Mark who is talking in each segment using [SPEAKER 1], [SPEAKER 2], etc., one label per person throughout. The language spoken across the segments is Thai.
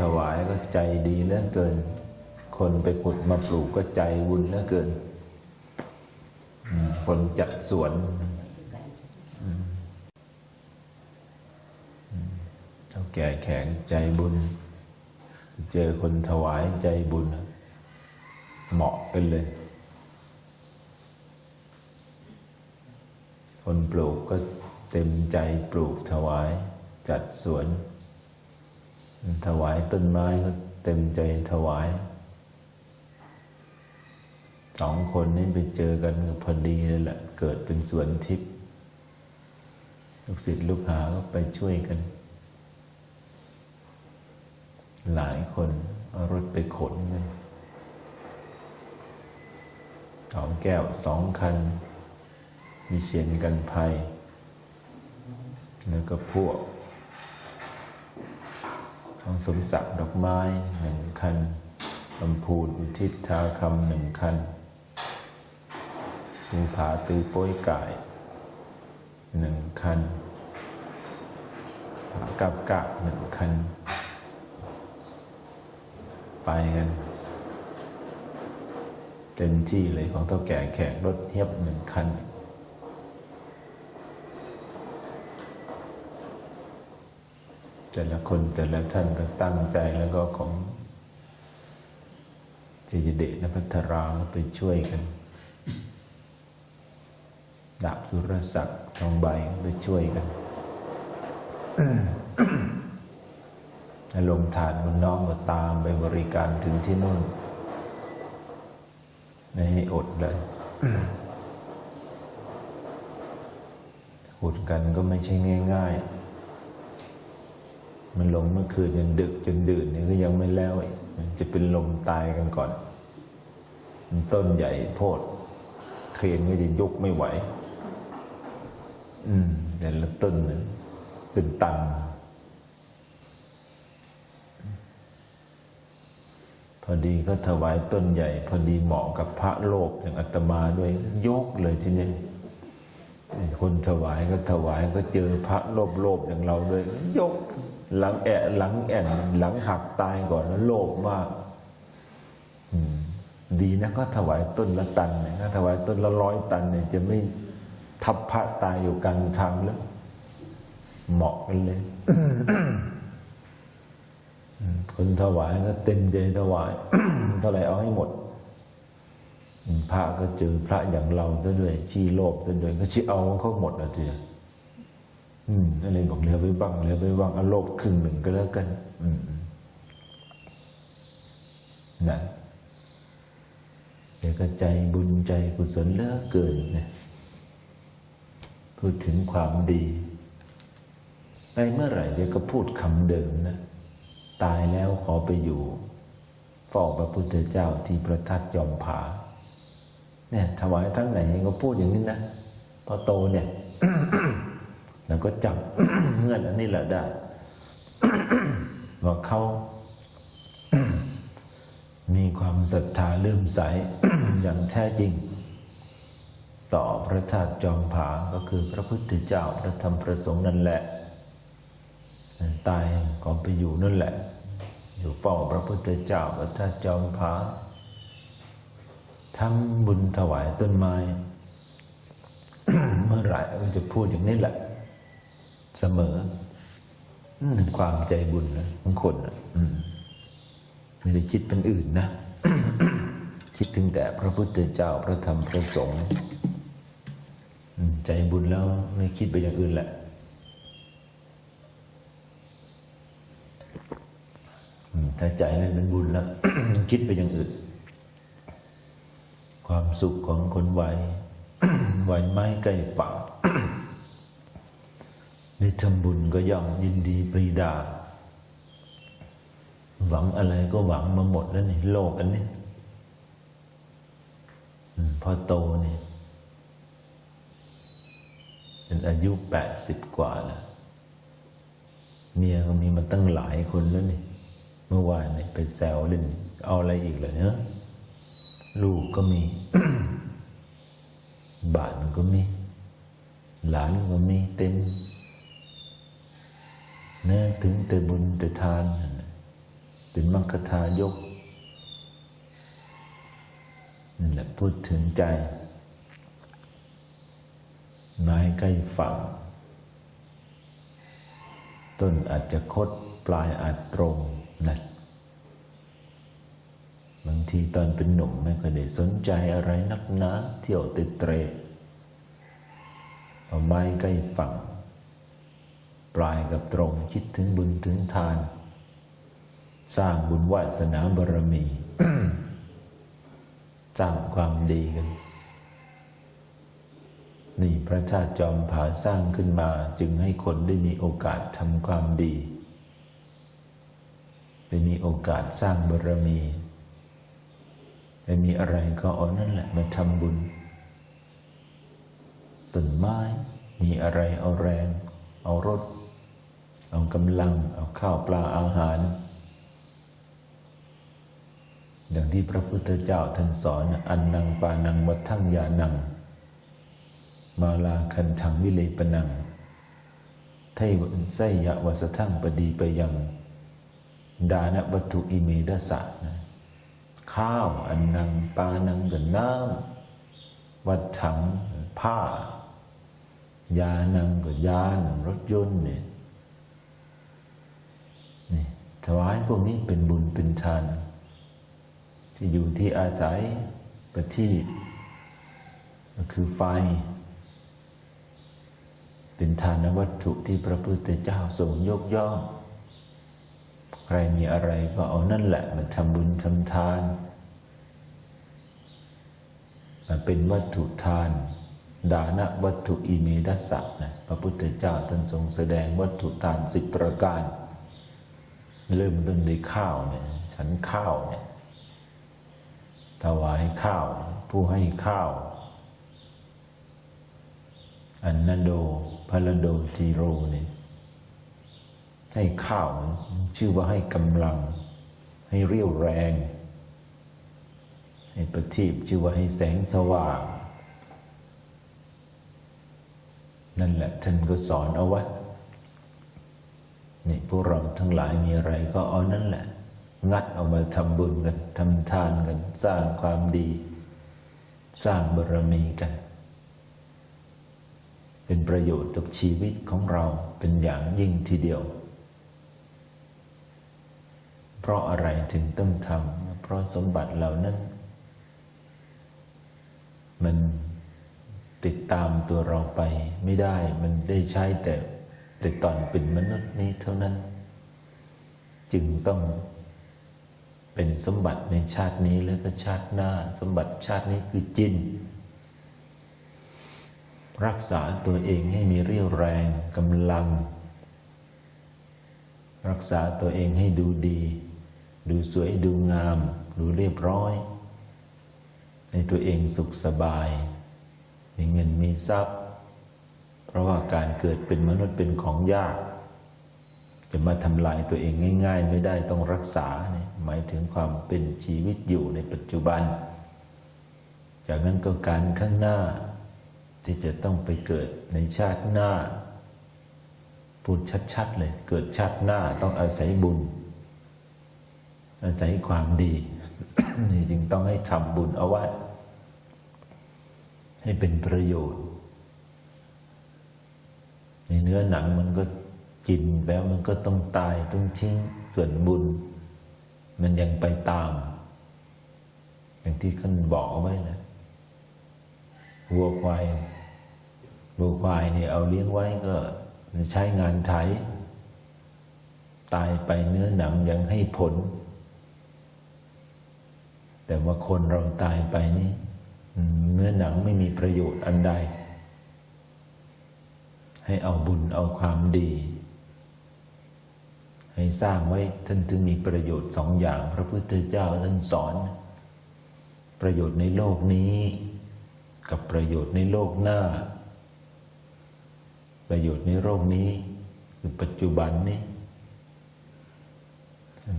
[SPEAKER 1] ถวายก็ใจดีเหลือเกิน คนไปขุดมาปลูกก็ใจบุญเหลือเกิน คนจัดสวนเท่าแก่แข็งใจบุญ เจอคนถวายใจบุญ เหมาะกันเลย คนปลูกก็เต็มใจปลูกถวาย จัดสวน ถวายต้นไม้ก็เต็มใจถวาย สองคนนี้ไปเจอกันพอดีเลยแหละ เกิดเป็นสวนทิพย์ลูกศิษย์ลูกหาก็ไปช่วยกัน หลายคนเอารถไปขนเลยสองแก้วสองคัน มีเชียนกันภัย แล้วก็พวก ทองสมศักดิ์ดอกไม้หนึ่งคันลำพูนอุทิศทาคำหนึ่งคันภูผาตือโป้ยก่ายหนึ่งคันผากับกะหนึ่งคัน ไปกันเต็มที่เลยของเท่าแก่แขกรถเฮียบหนึ่งคัน แต่ละคนแต่ละท่านก็ตั้งใจแล้วก็ของเจยเดชและพัทราก็ไปช่วยกันดาบสุรศักดิ์ทองใบก็ไปช่วยกันแล้วลงทานมันน้องก็ตามไปบริการถึงที่นู่นไม่ให้อดเลยขุดกันก็ไม่ใช่ง่าย ๆ มันลงเมื่อคืนจนดึกจนดื่นนี่ก็ยังไม่แล้วอีกจะเป็นลมตายกันก่อน ต้นใหญ่โพดเครนก็จะยกไม่ไหว อืมแต่ละต้นเนี่ยเป็นตันพอดีก็ถวายต้นใหญ่ พอดีเหมาะกับพระโลกอย่างอาตมาด้วยยกเลยทีนี้คนถวายก็ถวายก็เจอพระโลภโลภอย่างเราด้วยยก หลังแอะหลังแอนหลังหักตายก่อนนะโลภมากดีนะก็ถวายต้นละตันนี่ยถ้าถวายต้นละร้อยตันเนี่ยจะไม่ทับพระตายอยู่กลางทางแล้ว เหมาะกันเลยคนถวายก็เต็มใจถวายเท่าไหร่เอาให้หมด พระก็เจอพระอย่างเราซะด้วยขี้โลภซะด้วย ก็ชี้เอาเขาหมดอะทีอื มอะไรบอกเหลือไว้บ้างเหลือไว้บ้างเอาโลภครึ่งหนึ่งก็แล้วกัน อืมนั่นเดี๋ยวก็ใจบุญใจกุศลเลือเกินเนี่ยพูดถึงความดีในเมื่อไหร่เดี๋ยวก็พูดคำเดิมนะ ตายแล้วขอไปอยู่เฝ้าพระพุทธเจ้าที่ประทัดยอมผา เนี่ยถวายทั้งไหนก็พูดอย่างนี้นะ พอโตเนี่ย แล้วก็จับเงื่อนอันนี้แหละได้ว่าเขามีความศรัทธาเลื่อมใสอย่างแท้จริง ต่อพระธาตุจอมผาก็คือพระพุทธเจ้าพระธรรมพระสงฆ์นั่นแหละ ตายก็ไปอยู่นั่นแหละ อยู่เฝ้าพระพุทธเจ้าพระธาตุจอมผาทำบุญถวายต้นไม้ เมื่อไหร่ก็จะพูดอย่างนี้แหละ เสมอนั่นความใจบุญนะของคนนะอืมไม่ได้คิดเป็นอื่นนะ คิดถึงแต่พระพุทธเจ้าพระธรรมพระสงฆ์อืมใจบุญแล้วไม่คิดไปอย่างอื่นแหละอืมถ้าใจไม่เป็นบุญแล้วคิดไปอย่างอื่น ความสุขของคนวัยวัยไม้ใกล้ฝั่ง ได้ทำบุญก็ย่อมยินดีปรีดา หวังอะไรก็หวังมาหมดแล้วนี่โลกอันนี้พอโตนี่เป็นอายุแปดสิบกว่าแล้วเมียก็มีมาตั้งหลายคนแล้วนี่ เมื่อวานนี่ไปแซวเล่น เอาอะไรอีกเหรอเนอะลูกก็มี บ้านก็มี หลานก็มีเต็ม นื้อถึงแต่บุญแต่ทาน เป็นมรรคทายกนั่นแหละพูดถึงใจ ไม้ใกล้ฝั่ง ต้นอาจจะคดปลายอาจตรงนั่นบางทีตอนเป็นหนุ่มไม่เคอยได้สนใจอะไรนักหนาเที่ยวติดเตรเอาไม้ใกล้ฝั่ง ปลายกับตรงคิดถึงบุญถึงทาน สร้างบุญวาสนาบารมี สร้างความดีกัน นี่พระชาติจอมผาสร้างขึ้นมาจึงให้คนได้มีโอกาสทำความดี ได้มีโอกาสสร้างบารมีได้มีอะไรก็เอานั่นแหละมาทำบุญต้นไม้มีอะไรเอาแรง เอารถ เอากำลัง เอาข้าวปลาอาหาร อย่างที่พระพุทธเจ้าท่านสอน อันนังปานังวัฏังยานัง มาลาคันทังวิเลปนังไทไสยะวัสทั่งปดีไปยังดานวัตถุอิเมดสะนะข้าวอันนังปานังกับน้ำวัดถังผ้า ยานังกับยานรถยนต์เนี่ย ถวายพวกนี้เป็นบุญเป็นทาน ที่อยู่ที่อาศัยประทีปก็คือไฟ เป็นทานวัตถุที่พระพุทธเจ้าทรงยกย่อง ใครมีอะไรก็เอานั่นแหละมาทำบุญทำทานมาเป็นวัตถุทานดานะวัตถุอิเมดัสสะนะพระพุทธเจ้าท่านทรงแสดงวัตถุทานสิบประการ เริ่มต้นด้วยข้าวเนี่ยฉันข้าวเนี่ยถวายข้าว ผู้ให้ข้าว อันนโดพลโดจีโรเนี่ยให้ข้าวชื่อว่าให้กำลัง ให้เรี่ยวแรง ให้ประทีปชื่อว่าให้แสงสว่าง นั่นแหละท่านก็สอนเอาไว้ นี่พวกเราทั้งหลายมีอะไรก็เอานั่นแหละ งัดเอามาทำบุญกันทำทานกัน สร้างความดี สร้างบารมีกัน เป็นประโยชน์ต่อชีวิตของเราเป็นอย่างยิ่งทีเดียว เพราะอะไรถึงต้องทำเพราะสมบัติเหล่านั้น มันติดตามตัวเราไปไม่ได้มันได้ใช้แต่ แต่ตอนเป็นมนุษย์นี้เท่านั้น จึงต้องเป็นสมบัติในชาตินี้แล้วก็ชาติหน้า สมบัติชาตินี้คือจินรักษาตัวเองให้มีเรี่ยวแรงกำลัง รักษาตัวเองให้ดูดี ดูสวยดูงาม ดูเรียบร้อย ในตัวเองสุขสบาย มีเงินมีทรัพย์ เพราะว่าการเกิดเป็นมนุษย์เป็นของยาก จะมาทำลายตัวเองง่าย ๆ ไม่ได้ต้องรักษาเนี่ยหมายถึงความเป็นชีวิตอยู่ในปัจจุบัน จากนั้นก็การข้างหน้าที่จะต้องไปเกิดในชาติหน้า พูดชัดๆเลยเกิดชาติหน้าต้องอาศัยบุญ อาศัยความดีนี่จึงต้องให้ทำบุญเอาไว้ให้เป็นประโยชน์ ในเนื้อหนังมันก็กินแล้วมันก็ต้องตายต้องทิ้งส่วนบุญ มันยังไปตาม อย่างที่ท่านบอกเอาไว้นะวัวควายวัวควายเนี่ยเอาเลี้ยงไว้ก็ใช้งานไถ ตายไปเนื้อหนังยังให้ผล แต่ว่าคนเราตายไปนี่เนื้อหนังไม่มีประโยชน์อันใด ให้เอาบุญเอาความดี ให้สร้างไว้ท่านถึงมีประโยชน์สองอย่าง พระพุทธเจ้าท่านสอน ประโยชน์ในโลกนี้ กับประโยชน์ในโลกหน้า ประโยชน์ในโลกนี้คือปัจจุบันนี้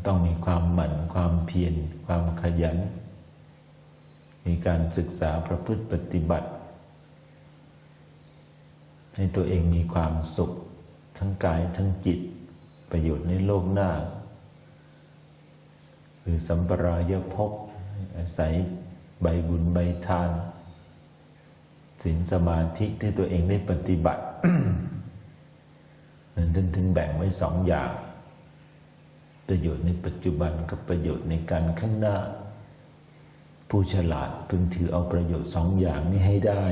[SPEAKER 1] ต้องมีความหมั่นความเพียรความขยัน มีการศึกษาประพฤติปฏิบัติ ให้ตัวเองมีความสุข ทั้งกายทั้งจิต ประโยชน์ในโลกหน้าคือสัมปรายภพอาศัยใบบุญใบทานศีลสมาธิที่ตัวเองได้ปฏิบัตินั้นถึงถึงแบ่งไว้สองอย่าง ประโยชน์ในปัจจุบันกับประโยชน์ในการข้างหน้า ผู้ฉลาดพึงถือเอาประโยชน์สองอย่างนี้ให้ได้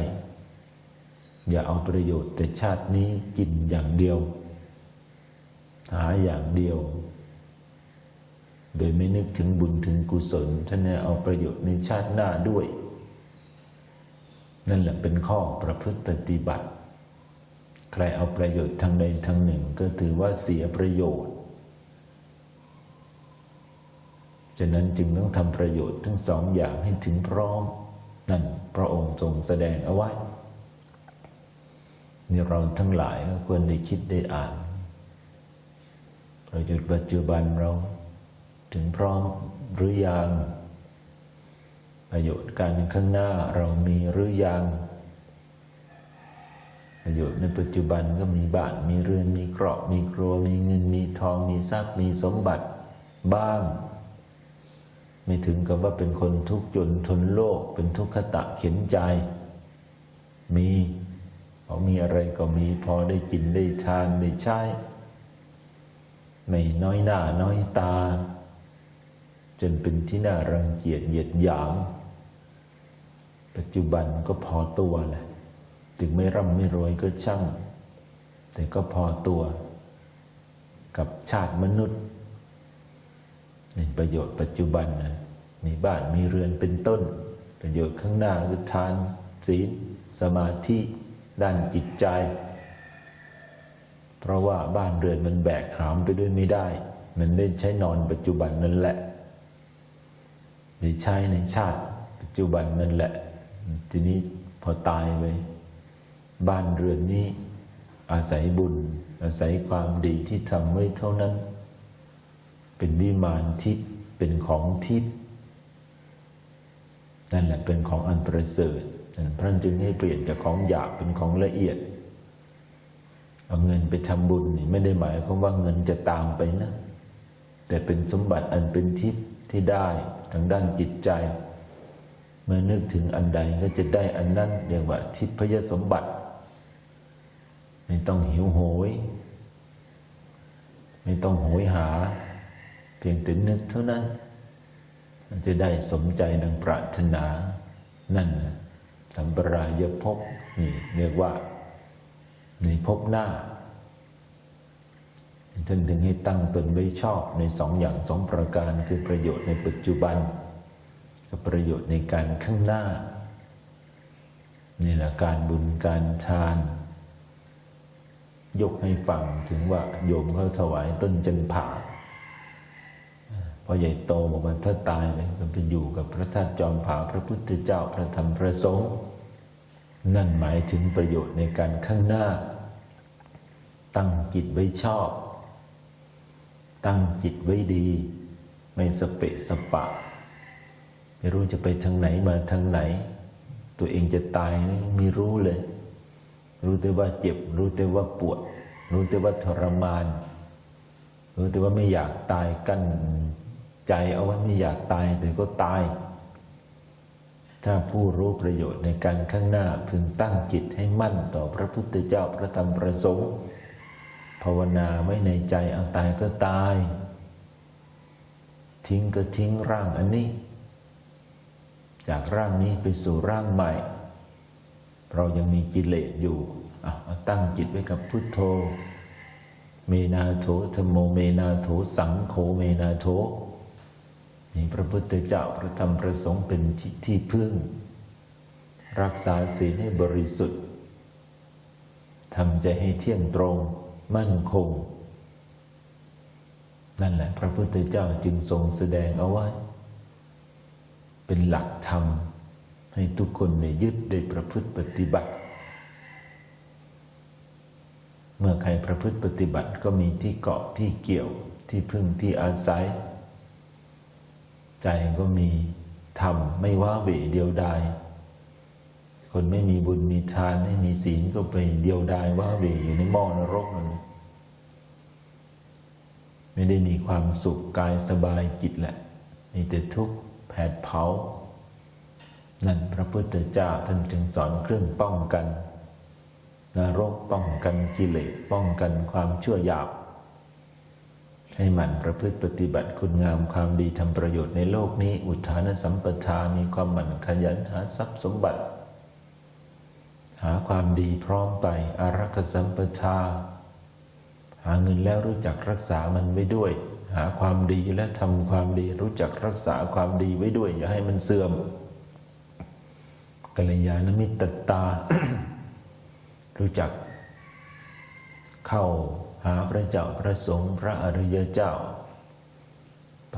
[SPEAKER 1] อย่าเอาประโยชน์แต่ชาตินี้กินอย่างเดียว หาอย่างเดียว โดยไม่นึกถึงบุญถึงกุศลท่านเนี่ยเอาประโยชน์ในชาติหน้าด้วย นั่นแหละเป็นข้อประพฤติปฏิบัติ ใครเอาประโยชน์ทางใดทางหนึ่งก็ถือว่าเสียประโยชน์ฉะนั้นจึงต้องทำประโยชน์ทั้งสองอย่างให้ถึงพร้อม นั่นพระองค์ทรงแสดงเอาไว้ นี่เราทั้งหลายก็ควรได้คิดได้อ่านประโยชน์ปัจจุบันเราถึงพร้อมหรือยังประโยชน์การข้างหน้าเรามีหรือยังประโยชน์ในปัจจุบันก็มีบ้านมีเรือนมีเกราะมีครัว มีเงินมีทอง มีทรัพย์มีสมบัติบ้าง ไม่ถึงกับว่าเป็นคนทุกข์จนทนโลกเป็นทุกขตะเข็นใจ มี พอมีอะไรก็มีพอได้กินได้ทานได้ใช้ไม่น้อยหน้าน้อยตา จนเป็นที่น่ารังเกียจเหยียดหยาม ปัจจุบันก็พอตัวแหละถึงไม่ร่ำไม่รวยก็ช่าง แต่ก็พอตัวกับชาติมนุษย์นี่ประโยชน์ปัจจุบันนะมีบ้านมีเรือนเป็นต้น ประโยชน์ข้างหน้าคือทานศีลสมาธิ ด้านจิตใจ เพราะว่าบ้านเรือนมันแบกหามไปด้วยไม่ได้ มันได้ใช้นอนปัจจุบันนั่นแหละได้ใช้ในชาติปัจจุบันนั่นแหละ ทีนี้พอตายไปบ้านเรือนนี้ อาศัยบุญ อาศัยความดีที่ทำไว้เท่านั้น เป็นวิมานทิพย์เป็นของทิพย์นั่นแหละเป็นของอันประเสริฐ พระจึงให้เปลี่ยนจากของหยาบเป็นของละเอียด เอาเงินไปทำบุญนี่ไม่ได้หมายความว่าเงินจะตามไปนะ แต่เป็นสมบัติอันเป็นทิพย์ที่ได้ทางด้านจิตใจ เมื่อนึกถึงอันใดก็จะได้อันนั้นเรียกว่าทิพยสมบัติ ไม่ต้องหิวโหย ไม่ต้องโหยหา เพียงแต่นึกเท่านั้นมันจะได้สมใจดังปรารถนานั่นนะ สัมปรายภพนี่เรียกว่าในภพหน้าท่านถึงให้ตั้งตนไว้ชอบในสองอย่างสองประการคือประโยชน์ในปัจจุบันกับประโยชน์ในการข้างหน้านี่แหละการบุญการทาน ยกให้ฟังถึงว่าโยมเขาถวายต้นจันผา พอใหญ่โตบอกว่าถ้าตายเลยมันไปอยู่กับพระธาตุจอมผาพระพุทธเจ้าพระธรรมพระสงฆ์นั่นหมายถึงประโยชน์ในการข้างหน้า ตั้งจิตไว้ชอบ ตั้งจิตไว้ดี ไม่สเปะสปะ ไม่รู้จะไปทางไหนมาทางไหน ตัวเองจะตายไม่รู้เลย รู้แต่ว่าเจ็บ รู้แต่ว่าปวด รู้แต่ว่าทรมาน รู้แต่ว่าไม่อยากตายกั้น ใจเอาไว้ไม่อยากตายแต่ก็ตาย ถ้าผู้รู้ประโยชน์ในการข้างหน้าพึงตั้งจิตให้มั่นต่อพระพุทธเจ้าพระธรรมพระสงฆ์ภาวนาไว้ในใจเอาตายก็ตาย ทิ้งก็ทิ้งร่างอันนี้ จากร่างนี้ไปสู่ร่างใหม่ เรายังมีกิเลสอยู่เอาตั้งจิตไว้กับพุทโธ เมนาโถธโมเมนาโถสังโฆเมนาโถ นี่พระพุทธเจ้าพระธรรมพระสงฆ์เป็นที่พึ่ง รักษาศีลให้บริสุทธิ์ทำใจให้เที่ยงตรงมั่นคง นั่นแหละพระพุทธเจ้าจึงทรงแสดงเอาไว้ เป็นหลักธรรม ให้ทุกคนในยึดได้ประพฤติปฏิบัติ เมื่อใครประพฤติปฏิบัติก็มีที่เกาะที่เกี่ยวที่พึ่งที่อาศัย ใจก็มีธรรมไม่ว้าเวเดียวดายคนไม่มีบุญมีทานไม่มีศีลก็ไปเดียวดายว่าเวอยู่ในหม้อนรกนั่นไม่ได้มีความสุขกายสบายจิตแหละ มีแต่ทุกข์แผดเผา นั่นพระพุทธเจ้าท่านจึงสอนเครื่องป้องกันนรกป้องกันกิเลสป้องกันความชั่วหยาบ ให้หมันประพฤติปฏิบัติคุณงามความดีทำประโยชน์ในโลกนี้ อุทานสัมปทามีความหมั่นขยันหาทรัพย์สมบัติ หาความดีพร้อมไปอารักสัมปทา หาเงินแล้วรู้จักรักษามันไว้ด้วย หาความดีและทำความดีรู้จักรักษาความดีไว้ด้วย อย่าให้มันเสื่อมกัลยาณมิตรตา รู้จักเข้า หาพระเจ้าพระสงฆ์พระอริยเจ้า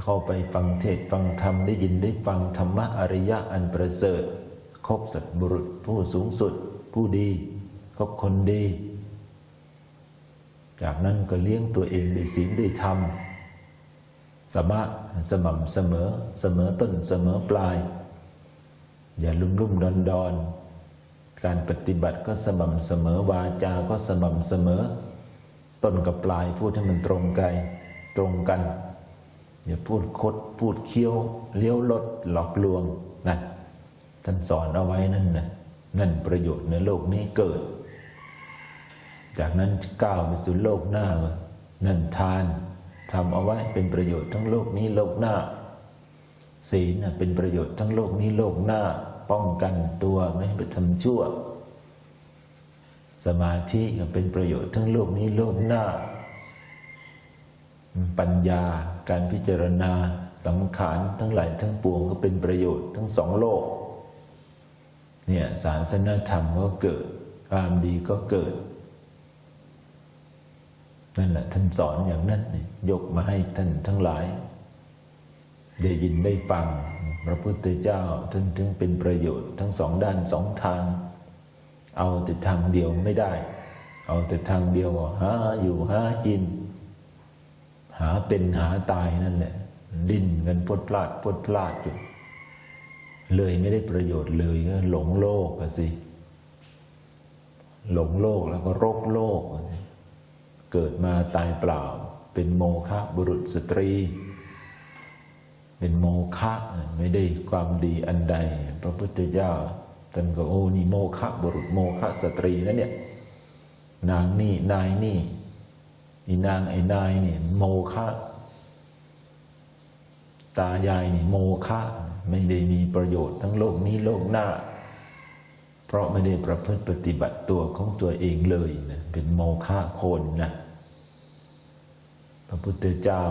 [SPEAKER 1] เข้าไปฟังเทศฟังธรรมได้ยินได้ฟังธรรมะอริยะอันประเสริฐคบสัตบุรุษผู้สูงสุด ผู้ดีคบคนดี จากนั้นก็เลี้ยงตัวเองด้วยศีลด้วยธรรมสมะสม่ำเสมอเสมอต้นเสมอปลาย อย่าลุ่มลุ่มดอนดอนการปฏิบัติก็สม่ำเสมอวาจาก็สม่ำเสมอ ต้นกับปลายพูดให้มันตรงไกลตรงกันอย่าพูดคดพูดเคี้ยวเลี้ยวลดหลอกลวงนั่นท่านสอนเอาไว้นั่นนะนั่นประโยชน์ในโลกนี้เกิด จากนั้นก้าวไปสู่โลกหน้าว่านั่นทานทำเอาไว้เป็นประโยชน์ทั้งโลกนี้โลกหน้า ศีลน่ะเป็นประโยชน์ทั้งโลกนี้โลกหน้า ป้องกันตัวไม่ไปทำชั่ว สมาธิก็เป็นประโยชน์ทั้งโลกนี้โลกหน้า ปัญญาการพิจารณาสังขารทั้งหลายทั้งปวงก็เป็นประโยชน์ทั้งสองโลก เนี่ยศารสนธรรมก็เกิดความดีก็เกิด นั่นแหละท่านสอนอย่างนั้นยกมาให้ท่านทั้งหลาย ได้ยินได้ฟัง พระพุทธเจ้าท่านถึงเป็นประโยชน์ทั้งสองด้านสองทาง เอาแต่ทางเดียวไม่ได้ เอาแต่ทางเดียวหาอยู่หากิน หาเป็นหาตายนั่นแหละดิ้นกันพดพลาดพดพลาดอยู่ เลยไม่ได้ประโยชน์เลยก็หลงโลกอะสิ หลงโลกแล้วก็รกโลก เกิดมาตายเปล่า เป็นโมฆะบุรุษสตรี เป็นโมฆะไม่ได้ความดีอันใด พระพุทธเจ้า ท่านก็โอ้นี่โมฆะบุรุษโมฆะสตรีนะเนี่ยนางนี่นายนี่นี่นางไอ้นายนี่โมฆะตายายนี่โมฆะไม่ได้มีประโยชน์ทั้งโลกนี้โลกหน้า เพราะไม่ได้ประพฤติปฏิบัติตัวของตัวเองเลยนะเป็นโมฆะคนนะพระพุทธเจ้า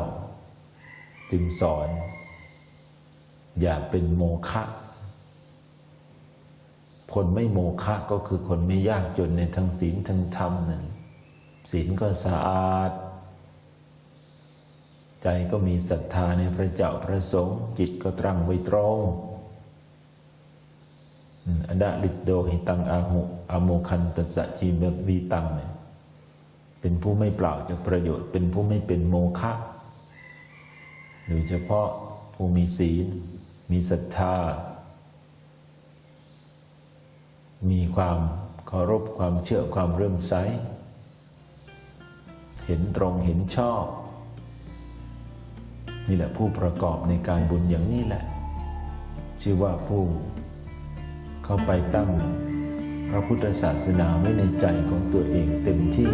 [SPEAKER 1] จึงสอน อย่าเป็นโมฆะ คนไม่โมฆะก็คือคนไม่ยากจนในทั้งศีลทั้งธรรมนั่นศีลก็สะอาด ใจก็มีศรัทธาในพระเจ้าพระสงฆ์จิตก็ตรังไว้ตรงอืมอดะลิดโดหิตังอาหุอโมคันตัสสะชีบวีตังเนี่ยเป็นผู้ไม่เปล่าจากประโยชน์ เป็นผู้ไม่เป็นโมฆะโดยเฉพาะผู้มีศีล มีศรัทธา มีความเคารพความเชื่อความเริ่มใส เห็นตรงเห็นชอบ นี่แหละผู้ประกอบในการบุญอย่างนี้แหละ ชื่อว่าผู้เข้าไปตั้งพระพุทธศาสนาไว้ในใจของตัวเองเต็มที่